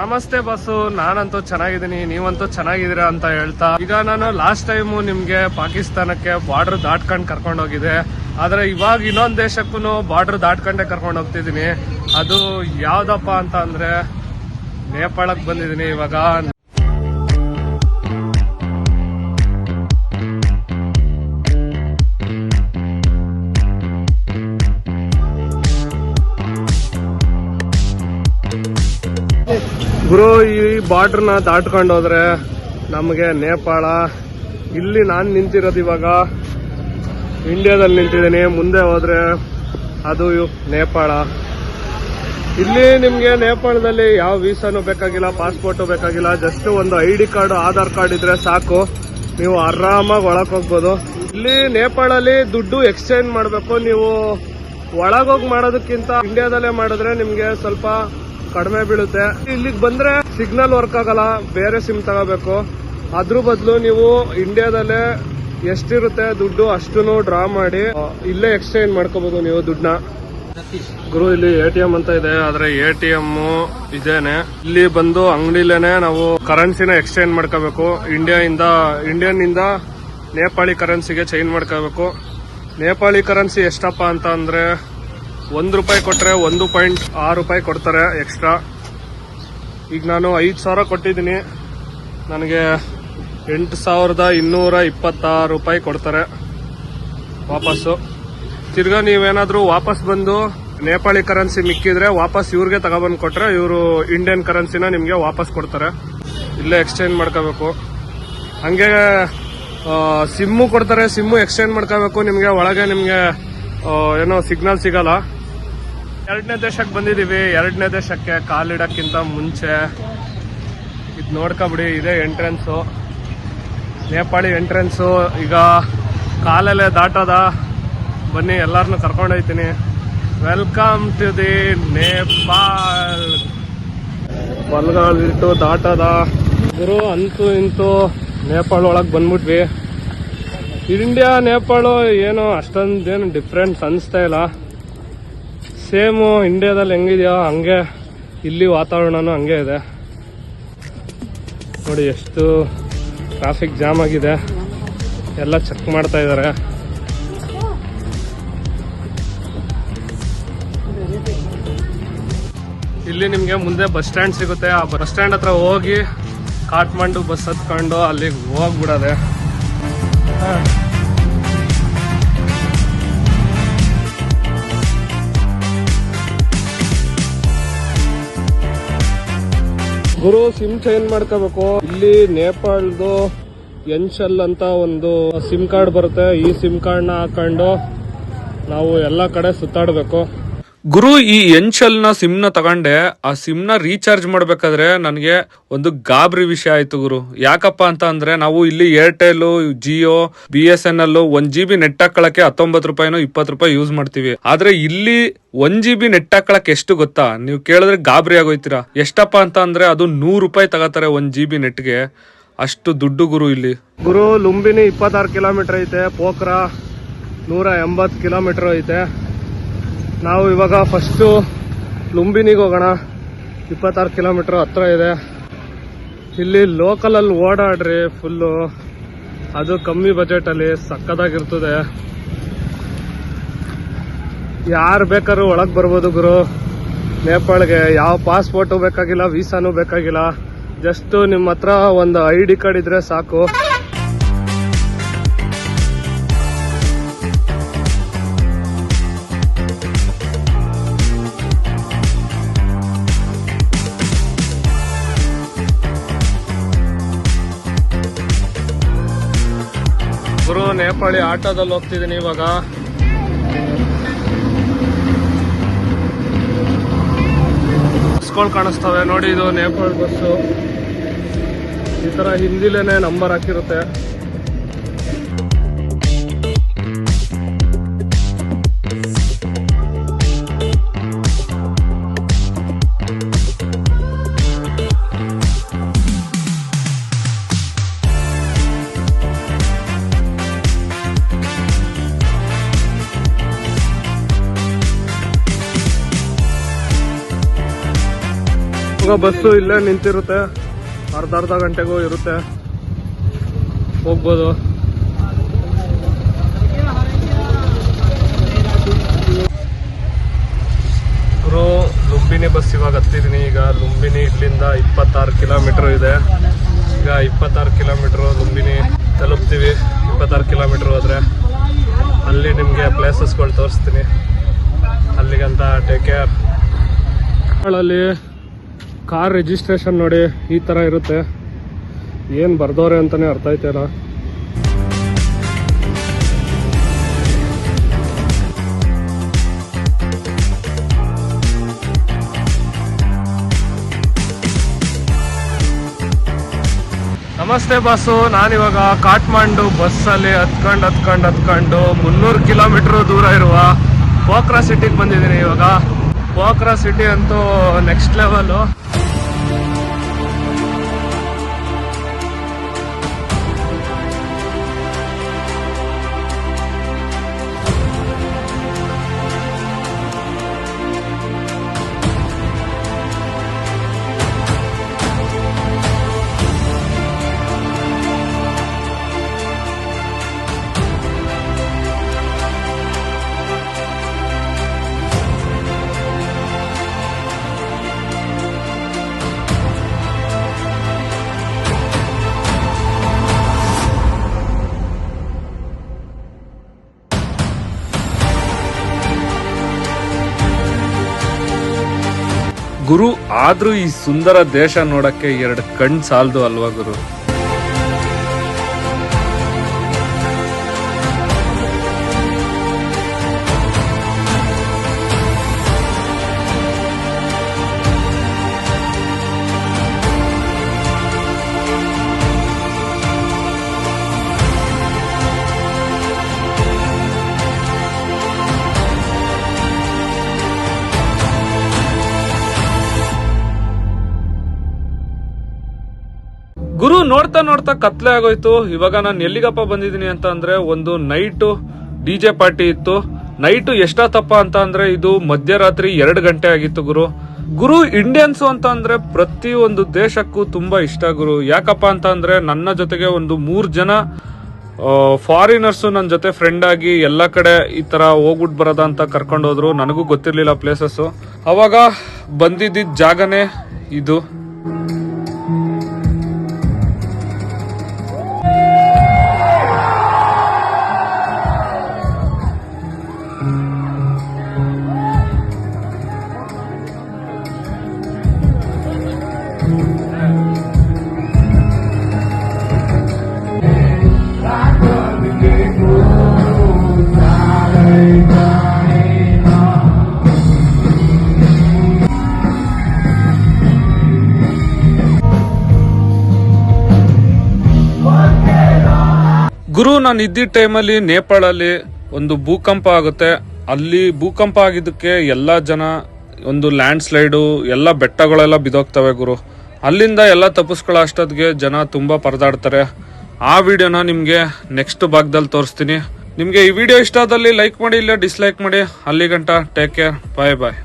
ನಮಸ್ತೆ ಬಸ್ಸು, ನಾನಂತೂ ಚೆನ್ನಾಗಿದ್ದೀನಿ, ನೀವಂತೂ ಚೆನ್ನಾಗಿದ್ದೀರಾ ಅಂತ ಹೇಳ್ತಾ. ಈಗ ನಾನು ಲಾಸ್ಟ್ ಟೈಮು ನಿಮಗೆ ಪಾಕಿಸ್ತಾನಕ್ಕೆ ಬಾರ್ಡರ್ ದಾಟ್ಕೊಂಡು ಕರ್ಕೊಂಡು ಹೋಗಿದ್ದೆ. ಆದರೆ ಇವಾಗ ಇನ್ನೊಂದು ದೇಶಕ್ಕೂ ಬಾರ್ಡರ್ ದಾಟ್ಕೊಂಡೆ ಕರ್ಕೊಂಡು ಹೋಗ್ತಿದ್ದೀನಿ. ಅದು ಯಾವುದಪ್ಪ ಅಂತ ಅಂದರೆ ನೇಪಾಳಕ್ಕೆ ಬಂದಿದ್ದೀನಿ ಇವಾಗ. ಗುರು ಈ ಬಾರ್ಡರ್ನ ದಾಟ್ಕೊಂಡು ಹೋದ್ರೆ ನಮಗೆ ನೇಪಾಳ. ಇಲ್ಲಿ ನಾನು ನಿಂತಿರೋದು ಇವಾಗ ಇಂಡಿಯಾದಲ್ಲಿ ನಿಂತಿದ್ದೀನಿ. ಮುಂದೆ ಹೋದರೆ ಅದು ನೇಪಾಳ. ಇಲ್ಲಿ ನಿಮಗೆ ನೇಪಾಳದಲ್ಲಿ ಯಾವ ವೀಸಾನು ಬೇಕಾಗಿಲ್ಲ ಪಾಸ್ಪೋರ್ಟು ಬೇಕಾಗಿಲ್ಲ. ಜಸ್ಟ್ ಒಂದು I D card Aadhaar card ಇದ್ರೆ ಸಾಕು. ನೀವು ಆರಾಮಾಗಿ ಒಳಗೆ ಹೋಗ್ಬೋದು. ಇಲ್ಲಿ ನೇಪಾಳಲ್ಲಿ ದುಡ್ಡು ಎಕ್ಸ್ಚೇಂಜ್ ಮಾಡಬೇಕು. ನೀವು ಒಳಗೋಗಿ ಮಾಡೋದಕ್ಕಿಂತ ಇಂಡಿಯಾದಲ್ಲೇ ಮಾಡಿದ್ರೆ ನಿಮಗೆ ಸ್ವಲ್ಪ ಕಡಿಮೆ ಬೀಳುತ್ತೆ. ಇಲ್ಲಿಗೆ ಬಂದ್ರೆ ಸಿಗ್ನಲ್ ವರ್ಕ್ ಆಗಲ್ಲ, ಬೇರೆ ಸಿಮ್ ತಗೋಬೇಕು. ಅದ್ರ ಬದಲು ನೀವು ಇಂಡಿಯಾದಲ್ಲೇ ಎಷ್ಟಿರುತ್ತೆ ದುಡ್ಡು ಅಷ್ಟು ಡ್ರಾ ಮಾಡಿ ಇಲ್ಲೇ ಎಕ್ಸ್ಚೇಂಜ್ ಮಾಡ್ಕೋಬಹುದು ನೀವು ದುಡ್ಡನ್ನ. ಗುರು, ಇಲ್ಲಿ ಎ ಟಿ ಎಂ ಅಂತ ಇದೆ, ಆದ್ರೆ ಎ ಟಿ ಎಂ ಇದೇನೆ. ಇಲ್ಲಿ ಬಂದು ಅಂಗಡಿಲೇನೆ ನಾವು ಕರೆನ್ಸಿನ ಎಕ್ಸ್ಚೇಂಜ್ ಮಾಡ್ಕೋಬೇಕು. ಇಂಡಿಯಾ ಇಂದ ಇಂಡಿಯನ್ ಇಂದ ನೇಪಾಳಿ ಕರೆನ್ಸಿಗೆ ಚೇಂಜ್ ಮಾಡ್ಕೋಬೇಕು. ನೇಪಾಳಿ ಕರೆನ್ಸಿ ಎಷ್ಟಪ್ಪ ಅಂತ ಅಂದ್ರೆ ಒಂದ್ ರೂಪಾಯಿ ಕೊಟ್ರೆ ಒಂದು ಪಾಯಿಂಟ್ ಆರು ರೂಪಾಯಿ ಕೊಡ್ತಾರೆ ಎಕ್ಸ್ಟ್ರಾ ಈಗ ನಾನು ಐದು ಸಾವಿರ ಕೊಟ್ಟಿದ್ದೀನಿ. ನನಗೆ ಎಂಟು ಸಾವಿರದ ಇನ್ನೂರ ಇಪ್ಪತ್ತಾರು ರೂಪಾಯಿ ಕೊಡ್ತಾರೆ ವಾಪಸ್ಸು. ತಿರ್ಗಾ ನೀವೇನಾದರೂ ವಾಪಸ್ ಬಂದು ನೇಪಾಳಿ ಕರೆನ್ಸಿ ಮಿಕ್ಕಿದ್ರೆ ವಾಪಸ್ ಇವ್ರಿಗೆ ತಗೊಬಂದು ಕೊಟ್ರೆ ಇವರು ಇಂಡಿಯನ್ ಕರೆನ್ಸಿನ ನಿಮಗೆ ವಾಪಸ್ ಕೊಡ್ತಾರೆ. ಇಲ್ಲೇ ಎಕ್ಸ್ಚೇಂಜ್ ಮಾಡ್ಕೋಬೇಕು. ಹಂಗೆ ಸಿಮ್ಮು ಕೊಡ್ತಾರೆ, ಸಿಮ್ಮು ಎಕ್ಸ್ಚೇಂಜ್ ಮಾಡ್ಕೋಬೇಕು. ನಿಮಗೆ ಒಳಗೆ ನಿಮಗೆ ಏನೋ ಸಿಗ್ನಲ್ ಸಿಗಲ್ಲ. ಎರಡನೇ ದೇಶಕ್ಕೆ ಬಂದಿದ್ದೀವಿ ಎರಡನೇ ದೇಶಕ್ಕೆ ಕಾಲಿಡಕ್ಕಿಂತ ಮುಂಚೆ ಇದು ನೋಡ್ಕೊಬಿಡಿ, ಇದೇ ಎಂಟ್ರೆನ್ಸು ನೇಪಾಳಿ ಎಂಟ್ರೆನ್ಸು ಈಗ ಕಾಲಲ್ಲೇ ದಾಟದ. ಬನ್ನಿ ಎಲ್ಲರನ್ನೂ ಕರ್ಕೊಂಡೋಗ್ತೀನಿ ವೆಲ್ಕಮ್ ಟು ದಿ ನೇಪಾಳ್ ಬಲ್ಗಾಲಿಟ್ಟು ದಾಟದ. ಗುರು, ಅಂತೂ ಇಂತೂ ನೇಪಾಳ ಒಳಗೆ ಬಂದ್ಬಿಟ್ವಿ. ಇಂಡಿಯಾ ನೇಪಾಳು ಏನು ಅಷ್ಟೊಂದೇನು ಡಿಫ್ರೆನ್ಸ್ ಅನಿಸ್ತಾ ಇಲ್ಲ. ಸೇಮು ಇಂಡಿಯಾದಲ್ಲಿ ಹೆಂಗಿದೆಯೋ? ಹಂಗೆ ಇಲ್ಲಿ ವಾತಾವರಣನೂ ಹಂಗೆ ಇದೆ. ನೋಡಿ ಎಷ್ಟು ಟ್ರಾಫಿಕ್ ಜಾಮ್ ಆಗಿದೆ. ಎಲ್ಲ ಚೆಕ್ ಮಾಡ್ತಾ ಇದ್ದಾರೆ. ಇಲ್ಲಿ ನಿಮಗೆ ಮುಂದೆ ಬಸ್ ಸ್ಟ್ಯಾಂಡ್ ಸಿಗುತ್ತೆ. ಆ ಬಸ್ ಸ್ಟ್ಯಾಂಡ್ ಹತ್ರ ಹೋಗಿ ಕಾಟ್ಮಂಡು ಬಸ್ ಹತ್ಕೊಂಡು ಅಲ್ಲಿಗೆ ಹೋಗ್ಬಿಡೋದೆ. ಗುರು ಸಿಮ್ ಚೇಂಜ್ ಮಾಡ್ಕೋಬೇಕು? ಇಲ್ಲಿ ನೇಪಾಳದು ಎನ್ಶಲ್ ಅಂತ ಒಂದು ಸಿಮ್ ಕಾರ್ಡ್ ಬರುತ್ತೆ. ಈ ಸಿಮ್ ಕಾರ್ಡ್ನ ಹಾಕೊಂಡು ನಾವು ಎಲ್ಲ ಕಡೆ ಸುತ್ತಾಡಬೇಕು. ಗುರು, ಈ ಎನ್ಶಲ್ನ ಸಿಮ್ನ ತಗೊಂಡೆ. ಆ ಸಿಮ್ನ ರೀಚಾರ್ಜ್ ಮಾಡ್ಬೇಕಾದ್ರೆ ನನಗೆ ಒಂದು ಗಾಬರಿ ವಿಷಯ ಆಯ್ತು ಗುರು. ಯಾಕಪ್ಪ ಅಂತ ಅಂದ್ರೆ ನಾವು ಇಲ್ಲಿ Airtel Jio B S N L ಒಂದ್ ಜಿ ಬಿ ನೆಟ್ ಹಾಕೊಳಕ್ಕೆ ಹತ್ತೊಂಬತ್ತು ರೂಪಾಯಿನೋ ಇಪ್ಪತ್ತು ರೂಪಾಯಿ ಯೂಸ್ ಮಾಡ್ತೀವಿ. ಆದ್ರೆ ಇಲ್ಲಿ ಒಂದ್ ಜಿ ಬಿ ನೆಟ್ ಹಾಕೊಳಕ್ ಎಷ್ಟು ಗೊತ್ತಾ? ನೀವು ಕೇಳಿದ್ರೆ ಗಾಬರಿ ಆಗೋಯ್ತೀರಾ? ಎಷ್ಟಪ್ಪ ಅಂತ ಅಂದ್ರೆ ಅದು ನೂರು ರೂಪಾಯಿ ತಗೋತಾರೆ ಒಂದ್ ಜಿ ಬಿ ನೆಟ್ಗೆ ಅಷ್ಟು ದುಡ್ಡು ಗುರು ಇಲ್ಲಿ. ಗುರು, ಲುಂಬಿನಿ ಇಪ್ಪತ್ತಾರು ಕಿಲೋಮೀಟರ್ ಐತೆ. ಪೋಖ್ರ ನೂರ ಎಂಬತ್ತು ಕಿಲೋಮೀಟರ್ ಐತೆ. ನಾವು ಇವಾಗ ಫಸ್ಟು ಲುಂಬಿನಿಗೆ ಹೋಗೋಣ. ಇಪ್ಪತ್ತಾರು ಕಿಲೋಮೀಟ್ರ್ ಹತ್ರ ಇದೆ. ಇಲ್ಲಿ ಲೋಕಲಲ್ಲಿ ಓಡಾಡ್ರಿ ಫುಲ್ಲು ಅದು ಕಮ್ಮಿ ಬಜೆಟಲ್ಲಿ ಸಕ್ಕದಾಗಿರ್ತದೆ. ಯಾರು ಬೇಕಾದ್ರೂ ಒಳಗೆ ಬರ್ಬೋದು ಗುರು. ನೇಪಾಳ್ಗೆ ಯಾವ ಪಾಸ್ಪೋರ್ಟು ಬೇಕಾಗಿಲ್ಲ ವೀಸಾನು ಬೇಕಾಗಿಲ್ಲ. ಜಸ್ಟು ನಿಮ್ಮ ಹತ್ರ ಒಂದು ಐ ಡಿ ಕಾರ್ಡ್ ಇದ್ರೆ ಸಾಕು. ನೇಪಾಳಿ ಆಟೋದಲ್ಲಿ ಹೋಗ್ತಿದ್ದೀನಿ ಇವಾಗ. ಬಸ್ಗಳು ಕಾಣಿಸ್ತವೆ. ನೋಡಿ ಇದು ನೇಪಾಳ ಬಸ್ಸು. ಈ ತರ ಹಿಂದಿಲೇನೆ ನಂಬರ್ ಹಾಕಿರುತ್ತೆ. ಇವಾಗ ಬಸ್ಸು ಇಲ್ಲೇ ನಿಂತಿರುತ್ತೆ. ಅರ್ಧ ಅರ್ಧ ಗಂಟೆಗೂ ಇರುತ್ತೆ. ಹೋಗ್ಬೋದು. ಲುಂಬಿನಿ ಬಸ್ ಇವಾಗ ಹತ್ತಿದೀನಿ. ಈಗ ಲುಂಬಿನಿ ಇಲ್ಲಿಂದ ಇಪ್ಪತ್ತಾರು ಕಿಲೋಮೀಟರ್ ಇದೆ. ಈಗ ಇಪ್ಪತ್ತಾರು ಕಿಲೋಮೀಟರ್ ಲುಂಬಿನಿ ತಲುಪ್ತೀವಿ. ಇಪ್ಪತ್ತಾರು ಕಿಲೋಮೀಟ್ರ್ ಹೋದ್ರೆ ಅಲ್ಲಿ ನಿಮಗೆ ಪ್ಲೇಸಸ್ಗಳು ತೋರಿಸ್ತೀನಿ. ಅಲ್ಲಿಗಂತ ಟೇಕ್ ಕೇರ್ ಅಲ್ಲಿ ಕಾರ್ ರಿಜಿಸ್ಟ್ರೇಷನ್ ನೋಡಿ, ಈ ಥರ ಇರುತ್ತೆ. ಏನು ಬರ್ದವ್ರೆ ಅಂತಲೇ ಅರ್ಥ ಆಯ್ತಿಲ್ಲ ನಮಸ್ತೆ ಬಾಸು, ನಾನಿವಾಗ ಕಾಠ್ಮಂಡು ಬಸ್ಸಲ್ಲಿ ಹತ್ಕೊಂಡು ಹತ್ಕೊಂಡು ಹತ್ಕೊಂಡು ಮುನ್ನೂರು ಕಿಲೋಮೀಟ್ರ್ ದೂರ ಇರುವ ಪೋಖ್ರಾ ಸಿಟಿಗೆ ಬಂದಿದ್ದೀನಿ ಇವಾಗ. ಪೋಖ್ರಾ ಸಿಟಿ ಅಂತೂ ನೆಕ್ಸ್ಟ್ ಲೆವೆಲು ಗುರು ಆದ್ರೂ ಈ ಸುಂದರ ದೇಶ ನೋಡಕ್ಕೆ ಎರಡು ಕಣ್ ಸಾಲದು ಅಲ್ವಾ ಗುರು? ಗುರು ನೋಡ್ತಾ ನೋಡ್ತಾ ಕತ್ಲೆ ಆಗೋಯ್ತು. ಇವಾಗ ನಾನು ಎಲ್ಲಿಗಪ್ಪ ಬಂದಿದ್ದೀನಿ ಅಂತ ಅಂದ್ರೆ ಒಂದು ನೈಟು ಡಿ ಜೆ ಪಾರ್ಟಿ ಇತ್ತು. ನೈಟು ಎಷ್ಟಾತಪ್ಪ ಅಂತ ಅಂದ್ರೆ ಇದು ಮಧ್ಯರಾತ್ರಿ ಎರಡು ಗಂಟೆ ಆಗಿತ್ತು ಗುರು. ಗುರು ಇಂಡಿಯನ್ಸ್ ಅಂತ ಅಂದ್ರೆ ಪ್ರತಿ ಒಂದು ದೇಶಕ್ಕೂ ತುಂಬಾ ಇಷ್ಟ ಗುರು. ಯಾಕಪ್ಪ ಅಂತ ಅಂದ್ರೆ ನನ್ನ ಜೊತೆಗೆ ಒಂದು ಮೂರ್ ಜನ ಫಾರಿನರ್ಸ್ ನನ್ನ ಜೊತೆ ಫ್ರೆಂಡ್ ಆಗಿ ಎಲ್ಲ ಕಡೆ ಈ ತರ ಹೋಗ್ಬಿಟ್ಟು ಬರೋದ ಅಂತ ಕರ್ಕೊಂಡು ಹೋದ್ರು. ನನಗೂ ಗೊತ್ತಿರ್ಲಿಲ್ಲ ಪ್ಲೇಸಸ್ ಅವಾಗ ಬಂದಿದ್ದ ಜಾಗನೇ ಇದು. ಗುರು, ನಾನು ಇದ್ದಿದ್ದ ಟೈಮಲ್ಲಿ ನೇಪಾಳಲ್ಲಿ ಒಂದು ಭೂಕಂಪ ಆಗುತ್ತೆ. ಅಲ್ಲಿ ಭೂಕಂಪ ಆಗಿದ್ದಕ್ಕೆ ಎಲ್ಲ ಜನ ಒಂದು ಲ್ಯಾಂಡ್ ಸ್ಲೈಡು ಎಲ್ಲ ಬೆಟ್ಟಗಳೆಲ್ಲ ಬಿದೋಗ್ತವೆ ಗುರು. ಅಲ್ಲಿಂದ ಎಲ್ಲ ತಪ್ಪಿಸ್ಕೊಳ್ಳೋ ಅಷ್ಟೊತ್ತಿಗೆ ಜನ ತುಂಬ ಪರದಾಡ್ತಾರೆ. ಆ ವಿಡಿಯೋನ ನಿಮಗೆ ನೆಕ್ಸ್ಟ್ ಭಾಗದಲ್ಲಿ ತೋರಿಸ್ತೀನಿ. ನಿಮಗೆ ಈ ವಿಡಿಯೋ ಇಷ್ಟ ಆದಲ್ಲಿ ಲೈಕ್ ಮಾಡಿ, ಇಲ್ಲ ಡಿಸ್ಲೈಕ್ ಮಾಡಿ. ಅಲ್ಲಿಗಂಟ ಟೇಕ್ ಕೇರ್ ಬಾಯ್ ಬಾಯ್